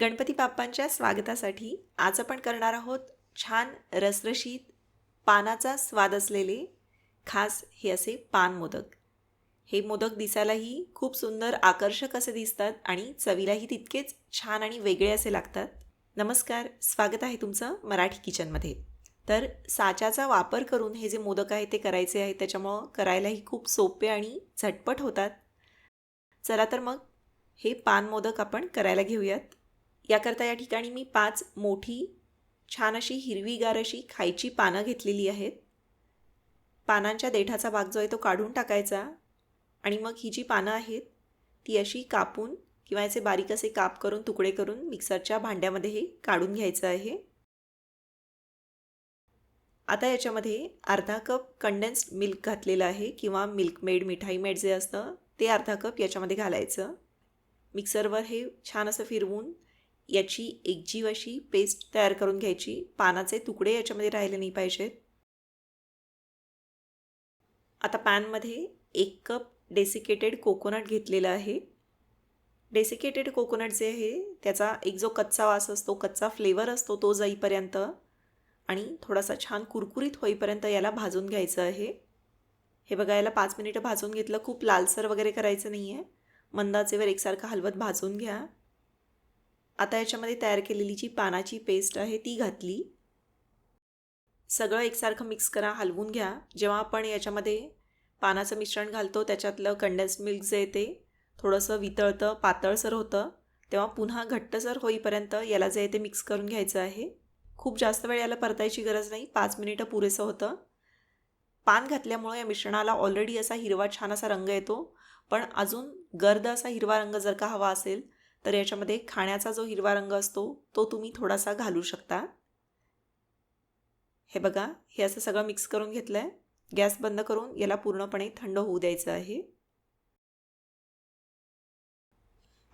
गणपती बाप्पांच्या स्वागतासाठी आज आपण करणार आहोत छान रसरशीत पानाचा स्वाद असलेले खास हे असे पान मोदक. हे मोदक दिसायलाही खूप सुंदर आकर्षक असे दिसतात आणि चवीलाही तितकेच छान आणि वेगळे असे लागतात. नमस्कार स्वागत आहे तुमचं मराठी किचनमध्ये. तर साच्याचा वापर करून हे जे मोदक आहे ते करायचे आहे त्याच्यामुळं करायलाही खूप सोपे आणि झटपट होतात. चला तर मग हे पान मोदक आपण करायला घेऊयात. याकरता या ठिकाणी मी पाच मोठी छान अशी हिरवीगार अशी खायची पानं घेतलेली आहेत. पानांच्या देठाचा भाग जो आहे तो काढून टाकायचा आणि मग ही जी पानं आहेत ती अशी कापून किंवा याचे बारीक असे काप करून तुकडे करून मिक्सरच्या भांड्यामध्ये हे काढून घ्यायचं आहे. आता याच्यामध्ये अर्धा कप कंडेन्स्ड मिल्क घातलेलं आहे किंवा मिल्क मेड मिठाई मेड जे असतं ते अर्धा कप याच्यामध्ये घालायचं. मिक्सरवर हे छान असं फिरवून याची एकजीव अशी पेस्ट तयार करून घ्यायची. पानाचे तुकडे याच्यामध्ये राहिले नाही पाहिजेत आता पॅनमध्ये एक कप डेसिकेटेड कोकोनट घेतलेला आहे. डेसिकेटेड कोकोनट जे आहे त्याचा एक जो कच्चा वास असतो कच्चा फ्लेवर असतो तो जाईपर्यंत आणि थोडासा छान कुरकुरीत होईपर्यंत याला भाजून घ्यायचं आहे. हे बघा याला पाच मिनिटं भाजून घेतलं. खूप लालसर वगैरे करायचं नाही आहे मंदाचेवर एकसारखं हलवत भाजून घ्या. आता याच्यामध्ये तयार केलेली जी पानाची पेस्ट आहे ती घातली. सगळं एकसारखं मिक्स करा हलवून घ्या. जेव्हा आपण याच्यामध्ये पानाचं मिश्रण घालतो त्याच्यातलं कंडेन्स मिल्क जे ते थोडंसं वितळतं पातळसर होतं. तेव्हा पुन्हा घट्टसर होईपर्यंत याला जे आहे ते मिक्स करून घ्यायचं आहे. खूप जास्त वेळ याला परतायची गरज नाही पाच मिनिटं पुरेसं होतं. पान घातल्यामुळं या मिश्रणाला ऑलरेडी असा हिरवा छान असा रंग येतो. पण अजून गर्द असा हिरवा रंग जर का हवा असेल तर याच्यामध्ये खाण्याचा जो हिरवा रंग असतो तो तुम्ही थोडासा घालू शकता. हे बघा हे असं सगळं मिक्स करून घेतलं आहे गॅस बंद करून याला पूर्णपणे थंड होऊ द्यायचं आहे.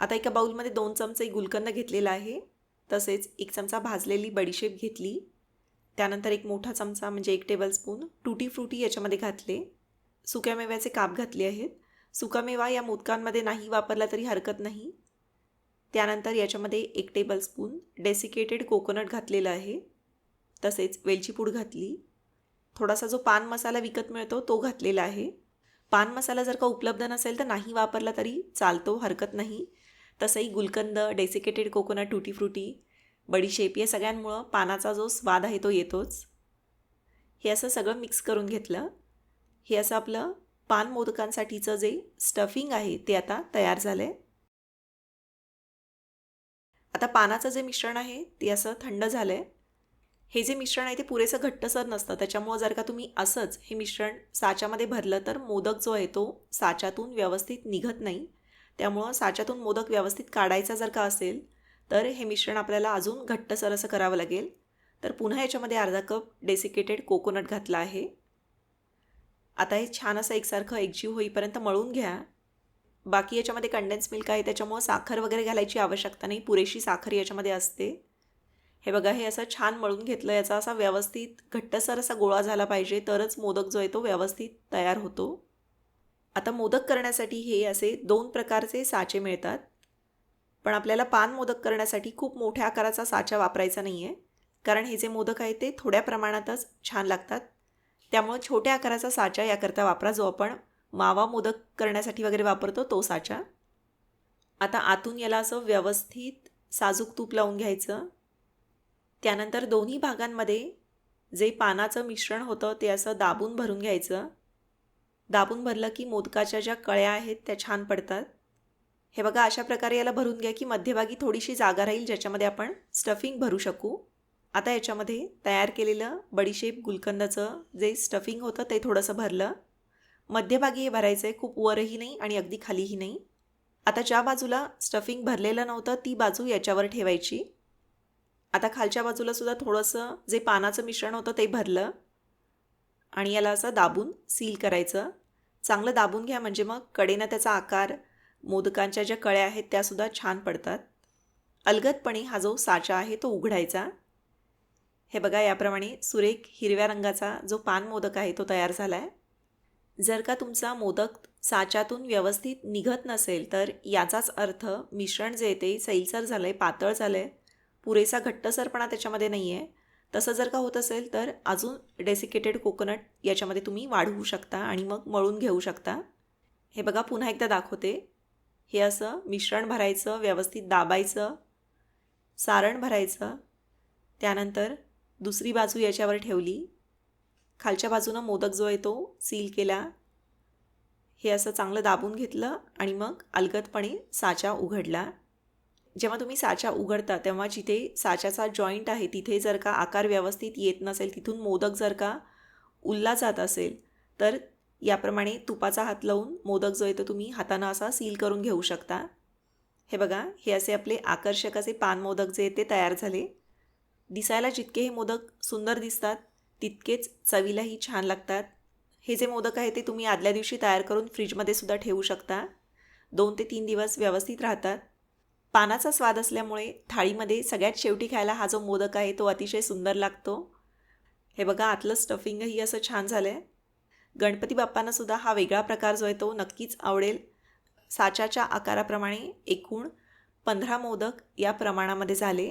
आता एका बाऊलमध्ये दोन चमचे गुलकंद घेतलेला आहे. तसेच एक चमचा भाजलेली बडीशेप घेतली. त्यानंतर एक मोठा चमचा म्हणजे एक टेबलस्पून टुटी फ्रुटी याच्यामध्ये घातले. सुक्या मेव्याचे काप घातले आहेत. सुकामेवा या मोदकांमध्ये नाही वापरला तरी हरकत नाही. त्यानंतर याच्यामध्ये एक टेबलस्पून डेसिकेटेड कोकोनट घातलेलं आहे. तसेच वेलची पूड घातली. थोडासा जो पान मसाला विकत मिळतो तो घातलेला आहे. पान मसाला जर का उपलब्ध नसेल तर नाही वापरला तरी चालतो हरकत नाही. तसंही gulkand desiccated coconut tutti frutti बडीशेप या सगळ्यांमुळं पानाचा जो स्वाद आहे तो येतोच. हे असं सगळं मिक्स करून घेतलं. हे असं आपलं पान मोदकांसाठीचं जे स्टफिंग आहे ते आता तयार झालं आहे आता पानाचं जे मिश्रण आहे ते असं थंड झालं आहे हे जे मिश्रण आहे ते पुरेसं घट्टसर नसतं. त्याच्यामुळं जर का तुम्ही असंच हे मिश्रण साच्यामध्ये भरलं तर मोदक जो आहे तो साच्यातून व्यवस्थित निघत नाही. त्यामुळं साच्यातून मोदक व्यवस्थित काढायचा जर का असेल तर हे मिश्रण आपल्याला अजून घट्टसर असं करावं लागेल. तर पुन्हा याच्यामध्ये अर्धा कप डेसिकेटेड कोकोनट घातला आहे. आता हे छान असं एकसारखं एकजीव होईपर्यंत मळून घ्या. बाकी याच्यामध्ये कंडेन्स मिल्क आहे त्याच्यामुळं साखर वगैरे घालायची आवश्यकता नाही पुरेशी साखर याच्यामध्ये असते. हे बघा हे असं छान मळून घेतलं याचा असा व्यवस्थित घट्टसर असा गोळा झाला पाहिजे तरच मोदक जो आहे तो व्यवस्थित तयार होतो. आता मोदक करण्यासाठी हे असे दोन प्रकारचे साचे मिळतात. पण आपल्याला पान मोदक करण्यासाठी खूप मोठ्या आकाराचा साचा वापरायचा नाही आहे कारण हे जे मोदक आहे ते थोड्या प्रमाणातच छान लागतात. त्यामुळं छोट्या आकाराचा साचा याकरता वापरा जो आपण मावा मोदक करण्यासाठी वगैरे वापरतो तो साचा. आता आतून याला असं व्यवस्थित साजूक तूप लावून घ्यायचं. त्यानंतर दोन्ही भागांमध्ये जे पानाचं मिश्रण होतं ते असं दाबून भरून घ्यायचं. दाबून भरलं की मोदकाच्या ज्या कळ्या आहेत त्या छान पडतात. हे बघा अशा प्रकारे याला भरून घ्या की मध्यभागी थोडीशी जागा राहील ज्याच्यामध्ये आपण स्टफिंग भरू शकू. आता याच्यामध्ये तयार केलेलं बडीशेप गुलकंदाचं जे स्टफिंग होतं ते थोडंसं भरलं. मध्यभागी हे भरायचं आहे खूप वरही नाही आणि अगदी खालीही नाही. आता ज्या बाजूला स्टफिंग भरलेलं नव्हतं ती बाजू याच्यावर ठेवायची. आता खालच्या बाजूला सुद्धा थोडंसं जे पानाचं मिश्रण होतं ते भरलं. आणि याला असं दाबून सील करायचं. चांगलं दाबून घ्या म्हणजे मग कडेनं त्याचा आकार मोदकांच्या ज्या कळ्या आहेत त्यासुद्धा छान पडतात. अलगदपणे हा जो साचा आहे तो उघडायचा. हे बघा याप्रमाणे सुरेख हिरव्या रंगाचा जो पान मोदक आहे तो तयार झाला आहे जर का तुमचा मोदक साच्यातून व्यवस्थित निघत नसेल तर याचाच अर्थ मिश्रण जे ते सैलसर झालं आहे पातळ झालं आहे पुरेसा घट्टसरपणा त्याच्यामध्ये नाही आहे तसं जर का होत असेल तर अजून डेसिकेटेड कोकोनट याच्यामध्ये तुम्ही वाढवू शकता आणि मग मळून घेऊ शकता. हे बघा पुन्हा एकदा दाखवते. हे असं मिश्रण भरायचं व्यवस्थित दाबायचं सारण भरायचं. त्यानंतर दुसरी बाजू याच्यावर ठेवली. खालच्या बाजूनं मोदक जो आहे तो सील केला. हे असं चांगलं दाबून घेतलं आणि मग अलगदपणे साचा उघडला. जेव्हा तुम्ही साचा उघडता तेव्हा जिथे साच्याचा जॉईंट आहे तिथे जर का आकार व्यवस्थित येत नसेल तिथून मोदक जर का उल्ला जात असेल तर याप्रमाणे तुपाचा हात लावून मोदक जो आहे तो तुम्ही हातानं असा सील करून घेऊ शकता. हे बघा हे असे आपले आकर्षक असे पान मोदक जे आहेत ते तयार झाले. दिसायला जितके हे मोदक सुंदर दिसतात तितकेच चवीलाही छान लागतात. हे जे मोदक आहे ते तुम्ही आदल्या दिवशी तयार करून फ्रीजमध्ये सुद्धा ठेवू शकता. दोन ते तीन दिवस व्यवस्थित राहतात. पानाचा स्वाद असल्यामुळे थाळीमध्ये सगळ्यात शेवटी खायला हा जो मोदक आहे तो अतिशय सुंदर लागतो. हे बघा आतलं स्टफिंगही असं छान झालं आहे गणपती बाप्पांना सुद्धा हा वेगळा प्रकार जो आहे तो नक्कीच आवडेल. साच्याच्या आकाराप्रमाणे एकूण पंधरा मोदक या प्रमाणामध्ये झाले.